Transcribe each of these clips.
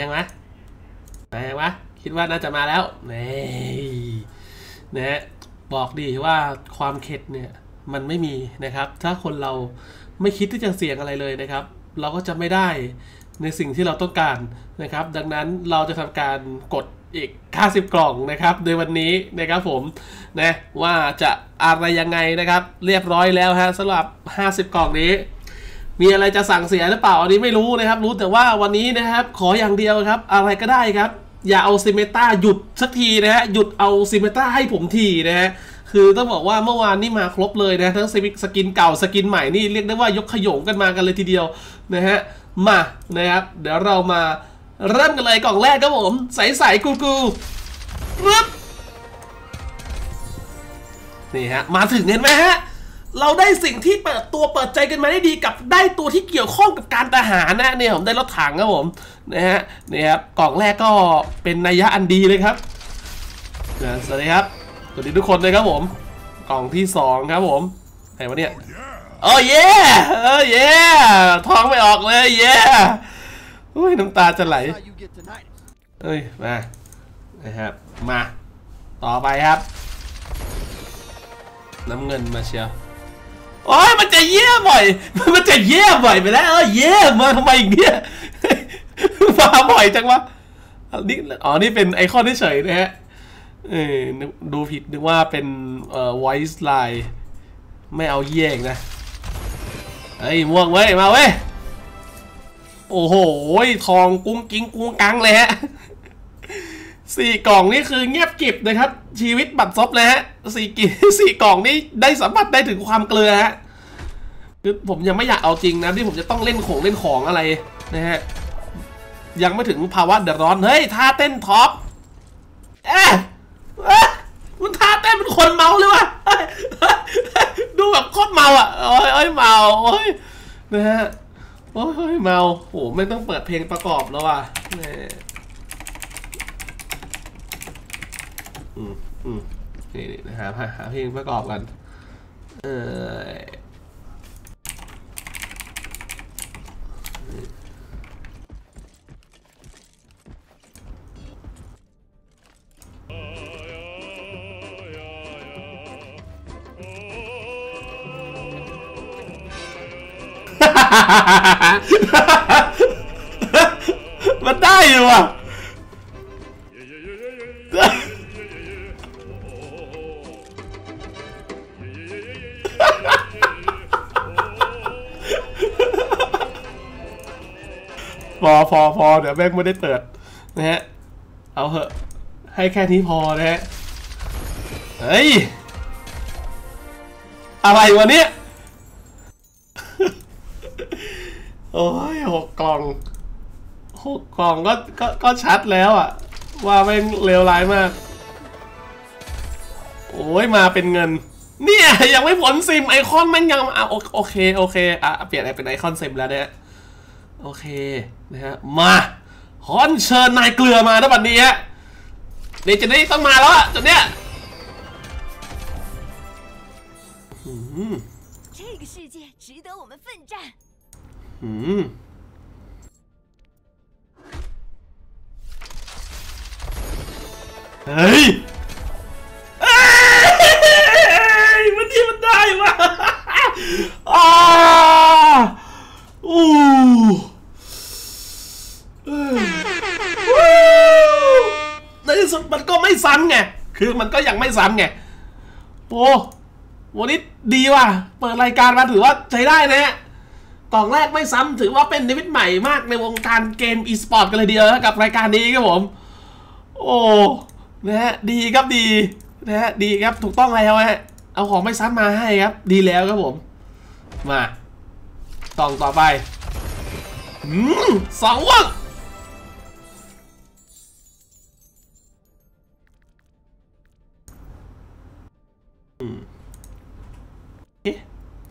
ยังวะมายังวะคิดว่าน่าจะมาแล้วนี่นะบอกดีว่าความเข็ดเนี่ยมันไม่มีนะครับ ถ้าคนเราไม่คิดที่จะเสี่ยงอะไรเลยนะครับ เราก็จะไม่ได้ในสิ่งที่เราต้องการนะครับ ดังนั้นเราจะทำการกดอีก 50 กล่องนะครับในวันนี้นะครับผมนะว่าจะอะไรยังไงนะครับ เรียบร้อยแล้วฮะสำหรับ 50 กล่องนี้ มีอะไรจะสั่งเสียหรือเปล่าอันนี้ไม่รู้นะครับ รู้แต่ว่าวันนี้นะครับ ขออย่างเดียวครับ อะไรก็ได้ครับ อย่าเอาซิเมต้าหยุดสักทีนะฮะหยุดเอาซิเมต้าให้ผมทีนะฮะคือต้องบอกว่าเมื่อวานนี่มาครบเลยนะทั้งสกินเก่าสกินใหม่นี่เรียกได้ว่ายกขยงกันมากันเลยทีเดียวนะฮะมานะครับเดี๋ยวเรามาเริ่มกันเลยกล่องแรกครับผมใสๆกูกูรึบนี่ฮะมาถึงเห็นไหมฮะ เราได้สิ่งที่เปิดตัวเปิดใจกันมาได้ดีกับได้ตัวที่เกี่ยวข้องกับการทหารนะเนี่ยผมได้รถถังครับผมนะฮะนี่ครับกล่องแรกก็เป็นนัยยะอันดีเลยครับนะสวัสดีครับสวัสดีทุกคนเลยครับผม กล่องที่สองครับผมไหนวะเนี่ยโอ้เย่เออเย่ท้องไม่ออกเลยเย่อุ้ยน้ำตาจะไหลเอ้ยมานะครับมาต่อไปครับ น้ำเงินมาเชียว โอ้ยมันจะเยี่ยบ่อย มันจะเยี่ยบ่อยไปแล้ว เยี่ยมาทำไมอีกเนี่ยมาบ่อยจังวะนี่อ๋อ นี่เป็นไอคอนเฉยนะฮะเออดูผิดนึกว่าเป็นเอ่อ voice line ไม่เอาเยี่ยอีกนะเฮ้ม่วงเว้ย มาเว้ย โอ้โห ทองกุ้งกิ้งกุ้งกังเลยฮะ สี่กล่องนี่คือเงียบกิบนะครับ ชีวิตบัตรซบเลยฮะสี่กิสี่กล่องนี่ได้สัมผัสได้ถึงความเกลือฮะคือผมยังไม่อยากเอาจริงนะที่ผมจะต้องเล่นของเล่นของอะไรนะฮะยังไม่ถึงภาวะเดือดร้อนเฮ้ยท่าเต้นท็อปเอ๊ะมันท่าเต้นเป็นคนเมาเลยวะดูแบบโคตรเมาอะโอ้ยโอ้ยเมาโอ้ยนะฮะโอ้ยเมาโหไม่ต้องเปิดเพลงประกอบแล้วว่ะแหม อืมอืมนี่นี่หาหาเพลงประกอบกันเออมันได้อยู่อะ พอพอพอเดี๋ยวแม่งไม่ได้เปิดนะฮะ เอาเหอะ ให้แค่นี้พอนะฮะ เฮ้ย อะไรวะเนี่ย โอ้ยหกกล่องหกกล่องก็ก็ก็ชัดแล้วอะว่าแม่งเลวร้ายมาก โอ้ยมาเป็นเงินเนี่ยยังไม่ผลซิมไอคอนแมันยังอะโอโอเคโอเคอะเปลี่ยนเป็นไอคอนซิมแล้วเนี่ยโอเค นะฮะมาขอเชิญนายเกลือมานะบัดนี้ฮะเดี๋ยวจะได้ต้องมาแล้วอะจุดเนี้ย 这个世界值得我们奋战。 อืม คือมันก็ยังไม่ซ้ำไงโอ้วันนี้ดีว่ะ เปิดรายการมาถือว่าใช้ได้นะฮะกล่องแรกไม่ซ้ำถือว่าเป็นนิมิตใหม่มากในวงการเกมอีสปอร์ตกันเลยทีเดียวกับรายการนี้ครับผม โอ้นะฮะดีครับดีนะฮะดีครับถูกต้องแล้วฮะเอาของไม่ซ้ำมาให้ครับ ดีแล้วครับผม มากล่องต่อไปอืมสองว่าง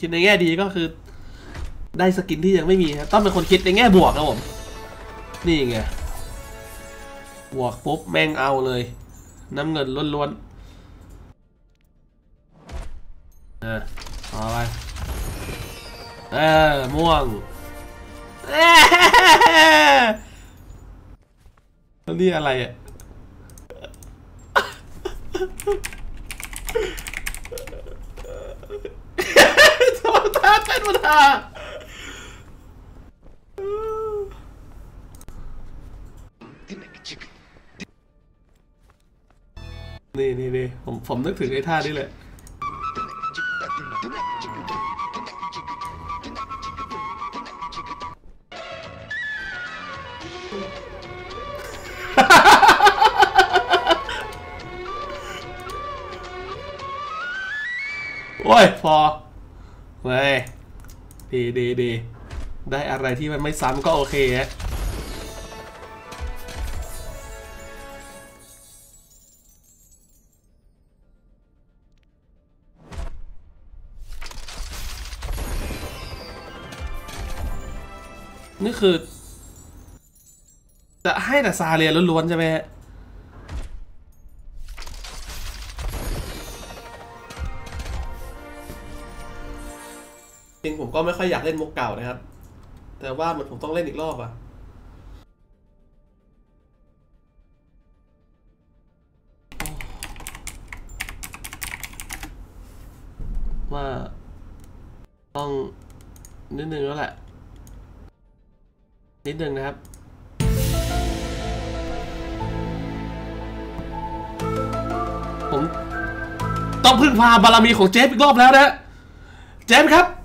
คิดในแง่ดีก็คือ ได้สกินที่ยังไม่มีครับต้องเป็นคนคิดในแง่บวกครับผม นี่ไง บวกปุ๊บแม่งเอาเลย น้ำเงินล้วนๆอะต่อไปเออม่วงเอ้ยนี่อะไรอะ ธรรมดาธรรมดานี่นี่นี่ผมผมนึกถึงไอ้ท่านี้เลยโอ้ยพอ เว้ยดีดีดีได้อะไรที่มันไม่ซ้ำก็โอเคฮะนี่คือ จะให้แต่ซาเรียล้วนๆใช่ไหมฮะ จริงผมก็ไม่ค่อยอยากเล่นมุกเก่านะครับ แต่ว่ามันผมต้องเล่นอีกรอบอะว่าต้องนิดนึงแล้วแหละ นิดนึงนะครับผมต้องพึ่งพาบารมีของเจฟอีกรอบแล้วนะ เจฟครับ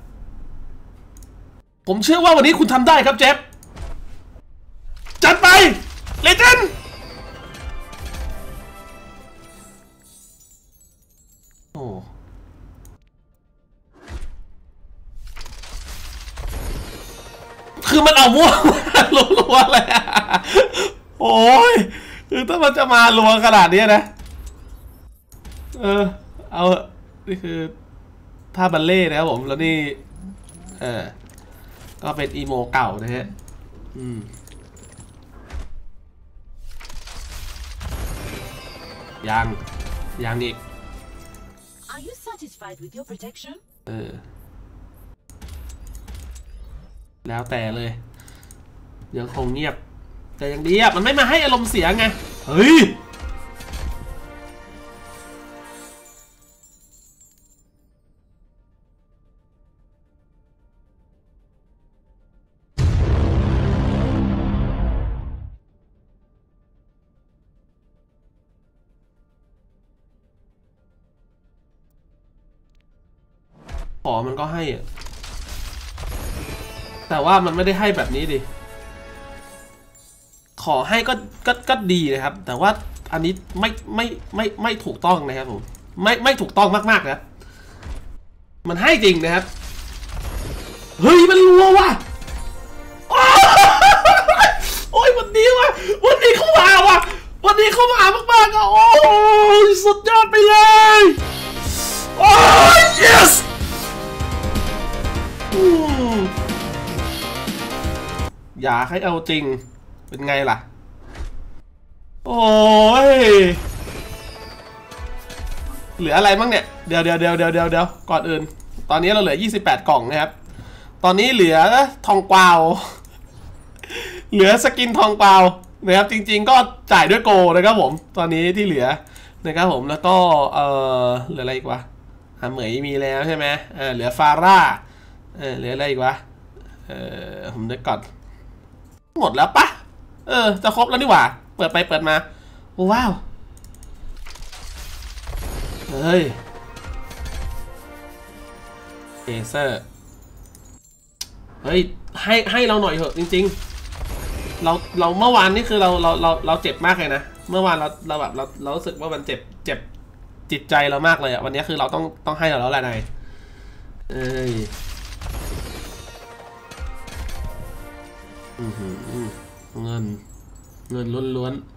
ผมเชื่อว่าวันนี้คุณทำได้ครับเจฟจัดไปเลเจนด์โอ้คือมันเอาม่วงรัวๆเลยโอ้ยคือถ้ามันจะมารัวขนาดนี้นะ เออ เอาเถอนี่คือท่าบัลเล่นะครับผม แล้วนี่ เออ ก็เป็นอีโมเก่านะฮะ อืม ยังยังอีก Are you satisfied with your protection? เออ แล้วแต่เลยยังคงเงียบ แต่ยังดีอะ มันไม่มาให้อารมณ์เสียไง เฮ้ย ขอมันก็ให้ แต่ว่ามันไม่ได้ให้แบบนี้ดิ ขอให้ก็ก็ก็ดีนะครับ แต่ว่าอันนี้ไม่ไม่ไม่ไม่ถูกต้องนะครับผมไม่ไม่ถูกต้องมากๆนะครับมันให้จริงนะครับ เฮ้ยมันรัวว่ะโอ้ยโอ้ยวันนี้ว่ะวันนี้เข้ามาว่ะวันนี้เข้ามามากๆอะโอ้ อยากให้เอาจริง เป็นไงล่ะ โอ้ย เหลืออะไรบ้างเนี่ย เดี๋ยวเดี๋ยวเดี๋ยวเดี๋ยวเดี๋ยวเดี๋ยวก่อนอื่น ตอนนี้เราเหลือ 28 กล่องนะครับ ตอนนี้เหลือทองกวาว เหลือสกินทองกวาวนะครับจริง ๆ ก็จ่ายด้วยโกนะครับผม ตอนนี้ที่เหลือนะครับผมแล้วก็เออเหลืออะไรอีกวะหาเหมยมีแล้วใช่ไหมเออเหลือฟาร่าเออเหลืออะไรอีกวะเออผมนึกก่อน หมดแล้วปะเออ จะครบแล้วนี่หว่า เปิดไปเปิดมา ว้าว เฮ้ยเอเซอร์ เฮ้ย ให้ให้เราหน่อยเถอะจริง ๆ เราเราเมื่อวานนี่คือเราเราเราเราเจ็บมากเลยนะ เมื่อวานเราเราแบบเราเรารู้สึกว่ามันเจ็บเจ็บจิตใจเรามากเลยอะวันนี้คือเราต้องต้องให้เราแล้วแหละนายเอ้ย เงิน เงินล้วนๆ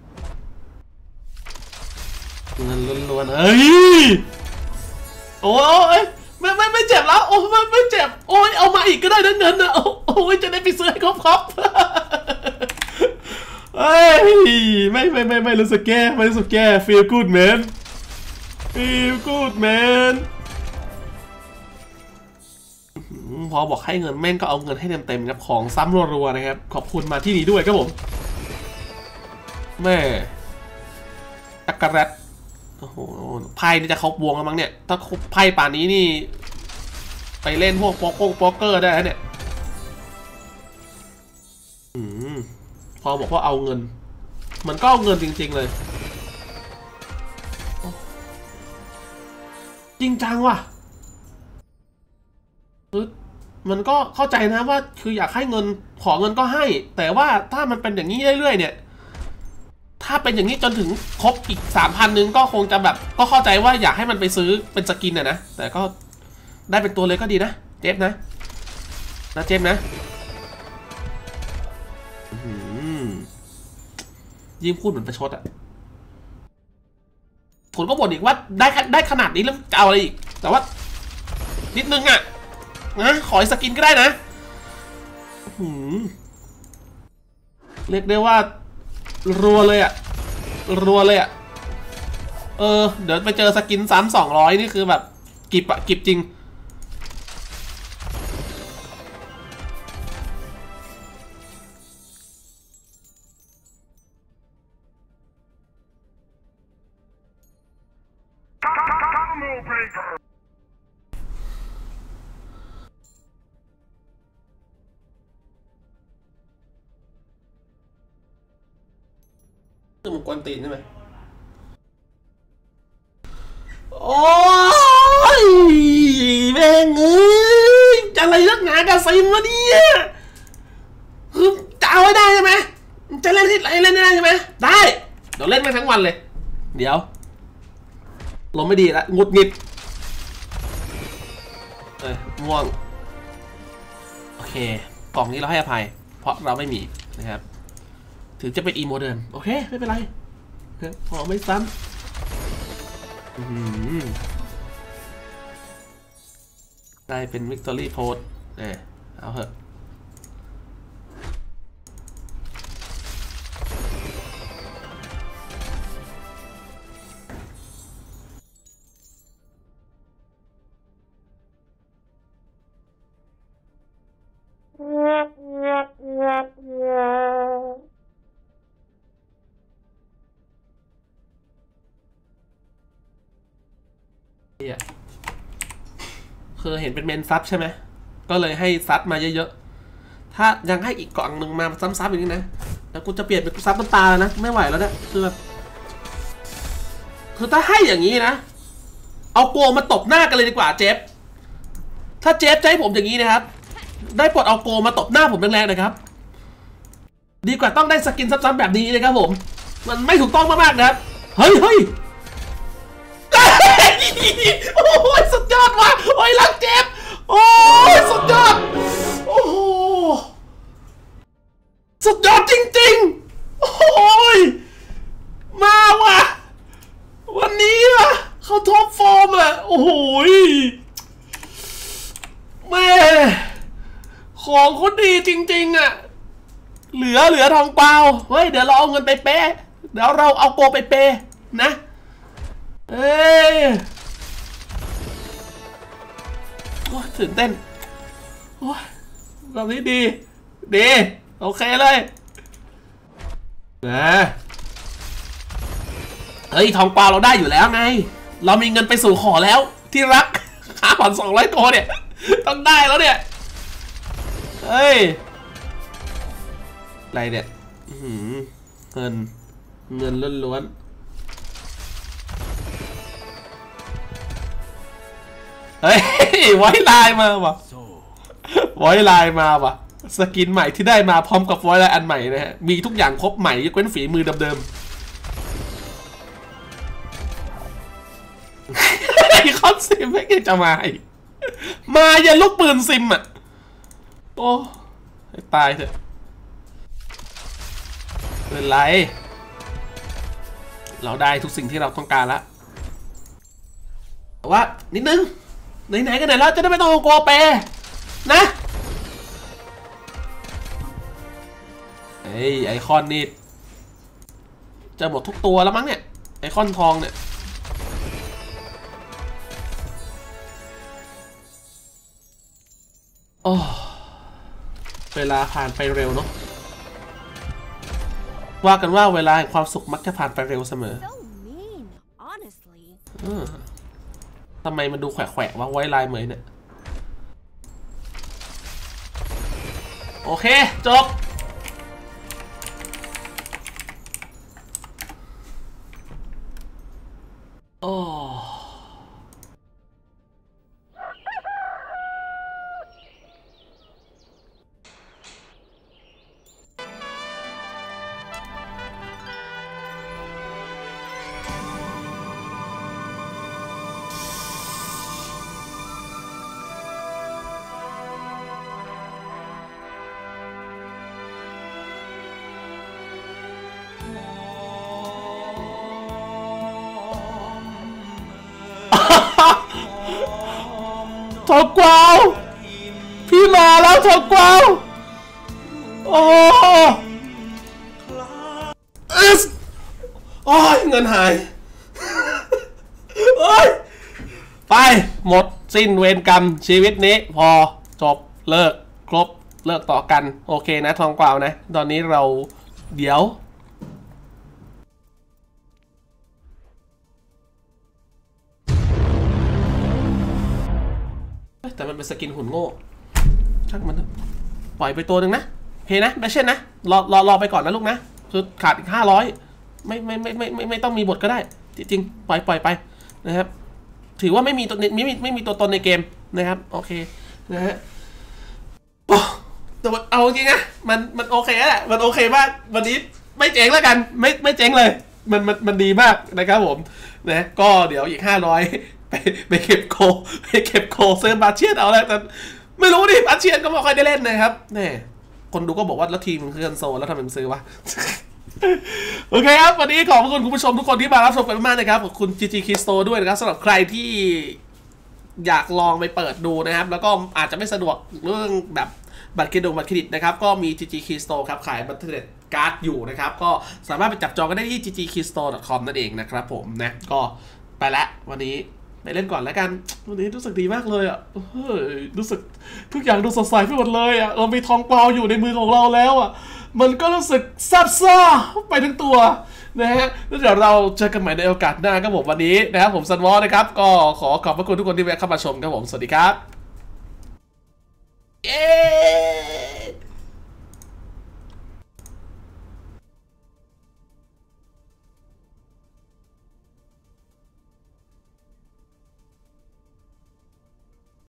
เงินล้วนๆเฮ้ย โอ้ยไม่ไม่ไม่เจ็บแล้ว โอ้ไม่ไม่เจ็บ โอ้ยเอามาอีกก็ได้นะเงินนะโอ้โอ้ยจะได้ไปซื้อให้ครบครบเฮ้ยไม่ไม่ไม่ไม่รู้สึกแก่ไม่รู้สึกแก่ feel good man feel good man พอบอกให้เงินแม่งก็เอาเงินให้เต็มๆครับของซ้ำรัวๆนะครับ ขอบคุณมาที่นี้ด้วยครับผมแม่ตักกะแรตโอ้โหไพ่นี่จะครบวงแล้วมั้งเนี่ย ถ้าไพ่ป่านนี้นี่ ไปเล่นพวกโป๊กโป๊กเกอร์ได้เนี่ยอืมพอบอกว่าเอาเงิน มันก็เอาเงินจริง ๆเลย จริงจังว่ะ มันก็เข้าใจนะว่าคืออยากให้เงินขอเงินก็ให้ แต่ว่าถ้ามันเป็นอย่างนี้เรื่อยๆเนี่ย ถ้าเป็นอย่างนี้จนถึงครบอีกสามพันนึงก็คงจะแบบ ก็เข้าใจว่าอยากให้มันไปซื้อเป็นสกินอะนะ แต่ก็ได้เป็นตัวเลยก็ดีนะ เจฟนะ นะเจฟนะยิ่งพูดเหมือนประชดอะผลก็บ่นอีกว่าได้ได้ขนาดนี้แล้วจะเอาอะไรอีก แต่ว่า นิดนึงอะ นะขออีกสกินก็ได้นะเรียกได้ว่า รัวเลยอะรัวเลยอะเออ เดี๋ยวไปเจอสกินซ้ำสองร้อยนี่คือแบบ กิบอะกิบจริง นกวนใช่ไหมโอ้ยแม่งเอ้ยจะอะไรนักหนากับซิมวะเนี่ยคือจะเอาให้ได้ใช่ไหมจะเล่นที่ไหนเล่นได้ใช่ไหมได้ เดี๋ยวเล่นมาทั้งวันเลย เดี๋ยวลมไม่ดีละงุดหงิดเอ้ยม่วง โอเค กล่องนี้เราให้อภัย เพราะเราไม่มีนะครับถึงจะเป็นอีโมเดิร์นโอเค ไม่เป็นไร พอไม่ซ้ำได้เป็นวิกตอรี่โพสเออเอาเถอะ หี้ยคือเห็นเป็นเมนซับใช่ไหม ก็เลยให้ซับมาเยอะๆ ถ้ายังให้อีกกล่องหนึ่งมาซ้ำๆอย่างนี้นะ แล้วกูจะเปลี่ยนเป็นซับน้ำตาแล้วนะ ไม่ไหวแล้วเนี่ย คือแบบ คือถ้าให้อย่างนี้นะ เอาโกมาตบหน้ากันเลยดีกว่าเจฟ ถ้าเจฟให้ผมอย่างนี้นะครับ ได้ปลดเอาโกมาตบหน้าผมแรงๆนะครับ ดีกว่าต้องได้สกินซ้ำๆแบบนี้นะครับผม มันไม่ถูกต้องมากๆนะครับ เฮ้ยเฮ้ย โอ้ยสุดยอดว่ะโอ้ยรักเจ็บ โอ้ยสุดยอด โอ้โหสุดยอดจริงๆ โอ้ย มาว่ะ วันนี้ว่ะเขาท็อปฟอร์มอะ โอ้โหยแม่ของเขาดีจริง ๆ อะ เหลือเหลือทองเปล่า เฮ้ย เดี๋ยวเราเอาเงินไปเปย์เดี๋ยวเราเอาโกไปเปย์นะ เอ้ย โอ้ยตื่นเต้น โอ้ยแบบนี้ดี ดี โอเคเลยนะเฮ้ย ทองปลาเราได้อยู่แล้วไง เรามีเงินไปสู่ขอแล้วที่รักค่าผ่อนสองร้อยโกเนี่ย ต้องได้แล้วเนี่ย เฮ้ย อะไรเนี่ยเงิน เงินล้วนๆ เฮ้ยไว้ไลน์มาว่ะไว้ไลน์มาว่ะ สกินใหม่ที่ได้มาพร้อมกับไว้ไลน์อันใหม่นะฮะ มีทุกอย่างครบใหม่ยกเว้นฝีมือเดิมๆไอคอนซิมไม่เกจะมาอีกมาอย่าลูกปืนซิมอะ โอ้ตายเถอะไม่เป็นไร เราได้ทุกสิ่งที่เราต้องการแล้วแต่ว่านิดนึง ไหนๆกันไหนแล้วจะได้ไม่ต้องกลัวเปนะเฮ้ยไอคอนนี่จะหมดทุกตัวแล้วมั้งเนี่ย ไอคอนทองเนี่ยโอ้เวลาผ่านไปเร็วเนาะว่ากันว่าเวลาแห่งความสุขมักจะผ่านไปเร็วเสมอ ทำไมมันดูแขวะๆว่าไว้ลายเหมยเนี่ย โอเค จบ ทองกวาว พี่มาแล้วทองกวาว โอ้อึ๊สโอ้ยเงินหายโอ้ยไป หมดสิ้นเวรกรรมชีวิตนี้ พอจบเลิก ครบ เลิกต่อกัน โอเคนะ ทองกวาวนะ ตอนนี้เราเดี๋ยว แต่มันเป็นสกินหุ่นโง่ช่างมันเถอะปล่อยไปตัวหนึ่งนะเคนะแบชเช่นนะรอรอรอไปก่อนนะลูกนะคือขาดอีกห้าร้อยไม่ไม่ไม่ไม่ไม่ไม่ต้องมีบทก็ได้ จริงๆปล่อยปล่อยไปนะครับ ถือว่าไม่มีตัวไม่มีไม่มีตัวตนในเกมนะครับโอเคนะฮะโอ้แต่ว่าเอาจริงนะมันมันโอเคแหละมันโอเคมากวันนี้ไม่เจ๊งแล้วกัน ไม่ไม่เจ๊งเลย มันมันมันดีมากนะครับผมนะก็เดี๋ยวอีกห้าร้อย ไปไปเก็บโคไปเก็บโคเซิร์บาเชียนเอาแล้วแต่ไม่รู้ดิบาเชียนก็ไม่ค่อยได้เล่นนะครับเนี่ยคนดูก็บอกว่าแล้วทีมมันคือนโซลแล้วทำไมมันซื้อวะโอเคครับ วันนี้ขอบคุณคุณผู้ชมทุกคนที่มารับชมกันมากนะครับขอบคุณ GG k i s t o ด้วยนะครับสำหรับใครที่อยากลองไปเปิดดูนะครับ แล้วก็อาจจะไม่สะดวกเรื่องแบบบัตรเครดิตบัตรเครดิตนะครับ ก็มี GG k i s t o ครับ ขายบัตรเครดิตการ์ดอยู่นะครับ ก็สามารถไปจับจองกันได้ที่ ggkeystore.com นั่นเองนะครับผมนะ ก็ไปละวันนี้ ไปเล่นก่อนแล้วกัน วันนี้รู้สึกดีมากเลยอะเฮ้ยรู้สึกทุกอย่างดูสดใสไปหมดเลยอะเรามีทองเปล่าอยู่ในมือของเราแล้วอะ มันก็รู้สึกซาบซ่าไปทั้งตัวนะฮะแล้วเดี๋ยวเราเจอกันใหม่ในโอกาสหน้าครับผมวันนี้นะครับผมซันวอลนะครับ ก็ขอขอบพระคุณทุกคนที่แวะเข้ามาชมครับผม สวัสดีครับ เย้